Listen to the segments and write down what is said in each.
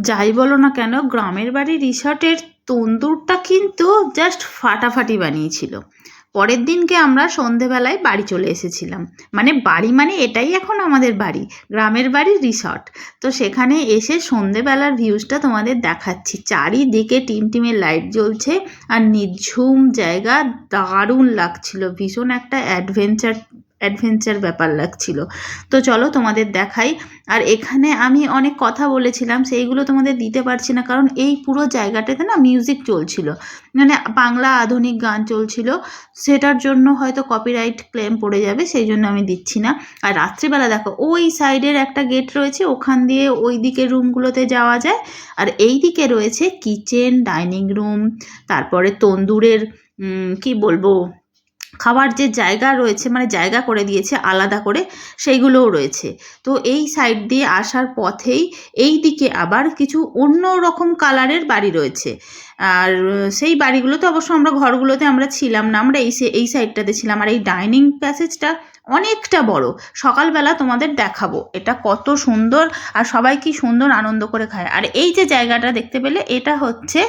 যাই বলো না কেন, গ্রামের বাড়ি রিসর্টের তন্দুরটা কিন্তু জাস্ট ফাটাফাটি বানিয়েছিল। পরের দিনকে আমরা সন্ধেবেলায় বাড়ি চলে এসেছিলাম। মানে বাড়ি মানে এটাই এখন আমাদের বাড়ি, গ্রামের বাড়ি রিসর্ট। তো সেখানে এসে সন্ধেবেলার ভিউজটা তোমাদের দেখাচ্ছি। চারিদিকে টিমটিমে লাইট জ্বলছে আর নিঝুম জায়গা, দারুণ লাগছিল। ভীষণ একটা অ্যাডভেঞ্চার অ্যাডভেঞ্চার ব্যাপার লাগছিল। তো চলো তোমাদের দেখাই। আর এখানে আমি অনেক কথা বলেছিলাম, সেইগুলো তোমাদের দিতে পারছি না, কারণ এই পুরো জায়গাটাতে না মিউজিক চলছিল। মানে বাংলা আধুনিক গান চলছিল, সেটার জন্য হয়তো কপিরাইট ক্লেম পড়ে যাবে, সেই জন্য আমি দিচ্ছি না। আর রাত্রিবেলা দেখো, ওই সাইডের একটা গেট রয়েছে, ওখান দিয়ে ওই দিকের রুমগুলোতে যাওয়া যায়। আর এই দিকে রয়েছে কিচেন ডাইনিং রুম তারপরে তন্দুরের কি বলব? খাবার যে জায়গা রয়েছে মানে জায়গা করে দিয়েছে, আলাদা করে সেইগুলোও রয়েছে। তো এই সাইড দিয়ে আসার পথেই এই দিকে আবার কিছু অন্য রকম কালারের বাড়ি রয়েছে। আর সেই বাড়িগুলোতে অবশ্য আমরা ঘরগুলোতে আমরা ছিলাম না, আমরা এই এই সাইডটাতে ছিলাম। আর এই ডাইনিং প্যাসেজটা অনেকটা বড়। সকালবেলা তোমাদের দেখাবো এটা কত সুন্দর আর সবাই কি সুন্দর আনন্দ করে খায়। আর এই যে জায়গাটা দেখতে পেলে এটা হচ্ছে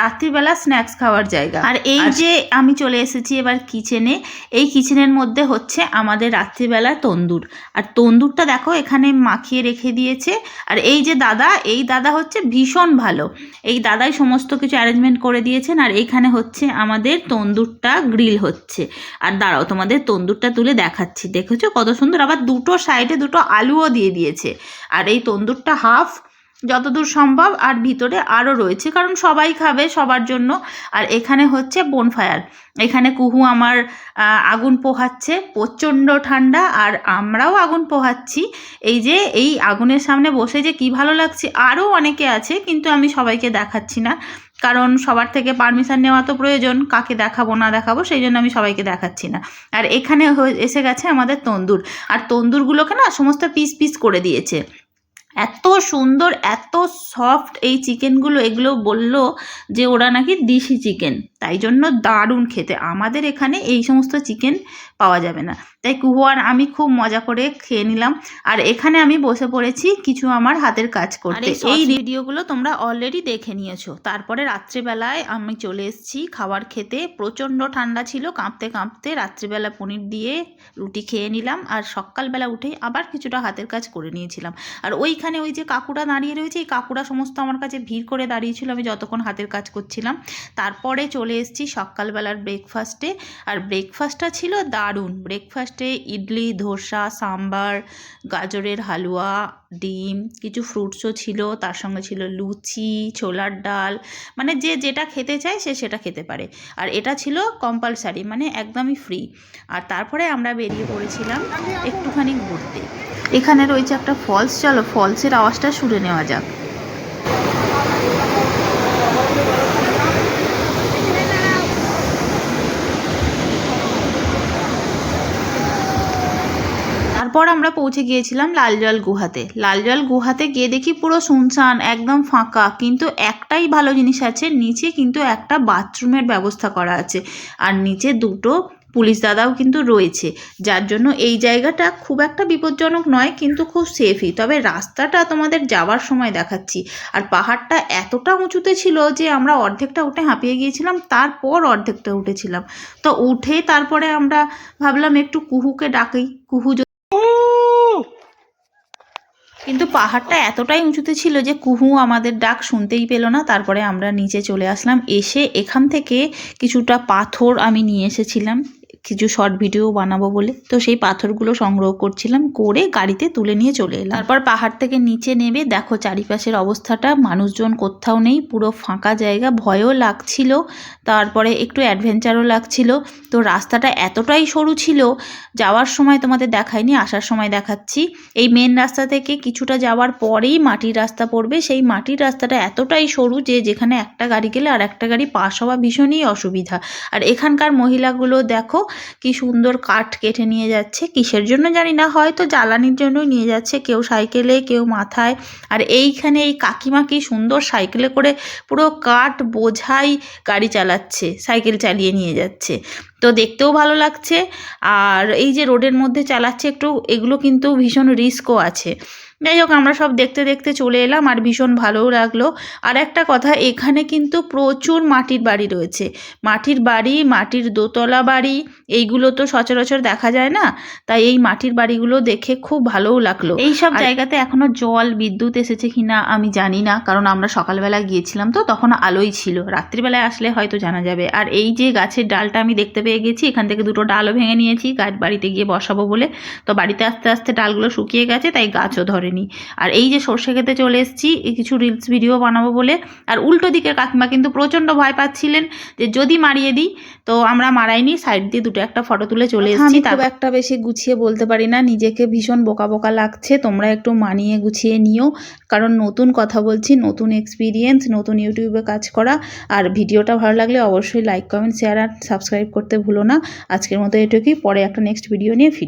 রাত্রিবেলা স্ন্যাক্স খাওয়ার জায়গা। আর এই যে আমি চলে এসেছি এবার কিচেনে এই কিচেনের মধ্যে হচ্ছে আমাদের রাত্রিবেলা তন্দুর। আর তন্দুরটা দেখো এখানে মাখিয়ে রেখে দিয়েছে। আর এই যে দাদা এই দাদা হচ্ছে ভীষণ ভালো। এই দাদাই সমস্ত কিছু অ্যারেঞ্জমেন্ট করে দিয়েছেন আর এখানে হচ্ছে আমাদের তন্দুরটা গ্রিল হচ্ছে। আর দাঁড়াও তোমাদের তন্দুরটা তুলে দেখাচ্ছি। দেখেছ কত সুন্দর? আবার দুটো সাইডে দুটো আলুও দিয়ে দিয়েছে। আর এই তন্দুরটা হাফ যতদূর সম্ভব আর ভিতরে আরও রয়েছে, কারণ সবাই খাবে সবার জন্য। আর এখানে হচ্ছে বনফায়ার এখানে কুহু আমার আগুন পোহাচ্ছে, প্রচণ্ড ঠান্ডা, আর আমরাও আগুন পোহাচ্ছি। এই যে, এই আগুনের সামনে বসে যে কি ভালো লাগছে আরও অনেকে আছে, কিন্তু আমি সবাইকে দেখাচ্ছি না। কারণ সবার থেকে পারমিশন নেওয়া তো প্রয়োজন, কাকে দেখাবো, না দেখাবো, সেই জন্য আমি সবাইকে দেখাচ্ছি না। আর এখানে এসে গেছে আমাদের তন্দুর। আর তন্দুরগুলোকে না সমস্ত পিস পিস করে দিয়েছে। এত সুন্দর এত সফট এই চিকেনগুলো এগুলো বলল যে ওরা নাকি দিশি চিকেন তাই জন্য দারুণ খেতে। আমাদের এখানে এই সমস্ত চিকেন পাওয়া যাবে না। তাই কুহু আমি খুব মজা করে খেয়ে নিলাম। আর এখানে আমি বসে পড়েছি কিছু আমার হাতের কাজ করতে। এই ভিডিওগুলো তোমরা অলরেডি দেখে নিয়েছো। তারপরে রাত্রিবেলায় আমি চলে এসেছি খাবার খেতে। প্রচণ্ড ঠান্ডা ছিল কাঁপতে কাঁপতে রাত্রিবেলা পনির দিয়ে রুটি খেয়ে নিলাম। আর সকালবেলা উঠেই আবার কিছুটা হাতের কাজ করে নিয়েছিলাম। আর ওইখানে ওই যে কাকুরা দাঁড়িয়ে রয়েছে এই কাকুরা সমস্ত আমার কাছে ভিড় করে দাঁড়িয়েছিল। আমি যতক্ষণ হাতের কাজ করছিলাম। তারপরে চলে এসেছি সকালবেলার ব্রেকফাস্টে আর ব্রেকফাস্টটা ছিল দারুণ। ব্রেকফাস্টে ইডলি, ধোসা, সাম্বার, গাজরের হালুয়া, ডিম, কিছু ফ্রুটসও ছিল। তার সঙ্গে ছিল লুচি, ছোলার ডাল। মানে যে যেটা খেতে চায় সে সেটা খেতে পারে। আর এটা ছিল কম্পালসারি মানে একদমই ফ্রি আর তারপরে আমরা বেরিয়ে পড়েছিলাম একটুখানি ঘুরতে। এখানে রয়েছে একটা ফলস চলো ফলসের আওয়াজটা শুনে নেওয়া যাক। তারপর আমরা পৌঁছে গিয়েছিলাম লালজল গুহাতে। লালজল গুহাতে গিয়ে দেখি পুরো শুনশান একদম ফাঁকা, কিন্তু একটাই ভালো জিনিস আছে, নিচে কিন্তু একটা বাথরুমের ব্যবস্থা করা আছে। আর নিচে দুটো পুলিশ দাদাও কিন্তু রয়েছে, যার জন্য এই জায়গাটা খুব একটা বিপজ্জনক নয়, কিন্তু খুব সেফই তবে রাস্তাটা তোমাদের যাওয়ার সময় দেখাচ্ছি। আর পাহাড়টা এতটা উঁচুতে ছিল যে আমরা অর্ধেকটা উঠে হাঁপিয়ে গিয়েছিলাম, তারপর অর্ধেকটা উঠেছিলাম। তো উঠে তারপরে আমরা ভাবলাম একটু কুহুকে ডাকি, কুহু কিন্তু পাহাড়টা এতটাই উঁচুতে ছিল যে কুহু আমাদের ডাক শুনতেই পেল না। তারপরে আমরা নিচে চলে আসলাম। এসে এখান থেকে কিছুটা পাথর আমি নিয়ে এসেছিলাম। কিছু শর্ট ভিডিও বানাবো বলে। তো সেই পাথরগুলো সংগ্রহ করছিলাম, করে গাড়িতে তুলে নিয়ে চলে এলাম। তারপর পাহাড় থেকে নিচে নেমে দেখো চারিপাশের অবস্থাটা, মানুষজন কোথাও নেই, পুরো ফাঁকা জায়গা, ভয়ও লাগছিল। তারপরে একটু অ্যাডভেঞ্চারও লাগছিল। তো রাস্তাটা এতটাই সরু ছিল, যাওয়ার সময় তোমাদের দেখাইনি, আসার সময় দেখাচ্ছি। এই মেন রাস্তা থেকে কিছুটা যাওয়ার পরেই মাটির রাস্তা পড়বে। সেই মাটির রাস্তাটা এতটাই সরু যে যেখানে একটা গাড়ি গেলে আর একটা গাড়ি পাস হওয়া ভীষণই অসুবিধা। আর এখানকার মহিলাগুলো দেখো কি সুন্দর কাঠ কেটে নিয়ে যাচ্ছে, কিসের জন্য জানি না, হয়তো জ্বালানির জন্যই নিয়ে যাচ্ছে, কেউ সাইকেলে, কেউ মাথায়। আর এইখানে এই কাকিমা কি সুন্দর সাইকেলে করে পুরো কাঠ বোঝাই গাড়ি চালাচ্ছে, সাইকেল চালিয়ে নিয়ে যাচ্ছে। তো দেখতেও ভালো লাগছে। আর এই যে রোডের মধ্যে চালাচ্ছে একটু, এগুলো কিন্তু ভীষণ রিস্কও আছে। যাই হোক আমরা সব দেখতে দেখতে চলে এলাম আর ভীষণ ভালোও লাগল। আর একটা কথা এখানে কিন্তু প্রচুর মাটির বাড়ি রয়েছে। মাটির বাড়ি মাটির দোতলা বাড়ি এইগুলো তো সচরাচর দেখা যায় না। তাই এই মাটির বাড়িগুলো দেখে খুব ভালোও লাগল। এই সব জায়গাতে এখনও জল বিদ্যুৎ এসেছে কিনা আমি জানি না কারণ আমরা সকালবেলা গিয়েছিলাম তো তখন আলোই ছিল। রাত্রিবেলায় আসলে হয়তো জানা যাবে। আর এই যে গাছের ডালটা আমি দেখতে পেয়ে গেছি এখান থেকে দুটো ডালও ভেঙে নিয়েছি গাছ বাড়িতে গিয়ে বসাবো বলে। তো বাড়িতে আস্তে আস্তে ডালগুলো শুকিয়ে গেছে তাই গাছও ধরেনি আর এই যে সর্ষে খেতে চলে এসেছি কিছু রিলস ভিডিও বানাবো বলে। আর উল্টো দিকের কাকিমা কিন্তু প্রচণ্ড ভয় পাচ্ছিলেন যে যদি মারিয়ে দিই তো আমরা মারাইনি সাইড দিয়ে দুটো একটা ফটো তুলে চলে এসেছি আমি খুব খুব একটা বেশি গুছিয়ে বলতে পারি না নিজেকে ভীষণ বোকা বোকা লাগছে তোমরা একটু মানিয়ে গুছিয়ে নিও। কারণ নতুন কথা বলছি নতুন এক্সপিরিয়েন্স নতুন ইউটিউবে কাজ করা। আর ভিডিওটা ভালো লাগলে অবশ্যই লাইক কমেন্ট শেয়ার আর সাবস্ক্রাইব করতে ভুলো না। আজকের মতো এটুকুই পরে একটা নেক্সট ভিডিও নিয়ে ফিরি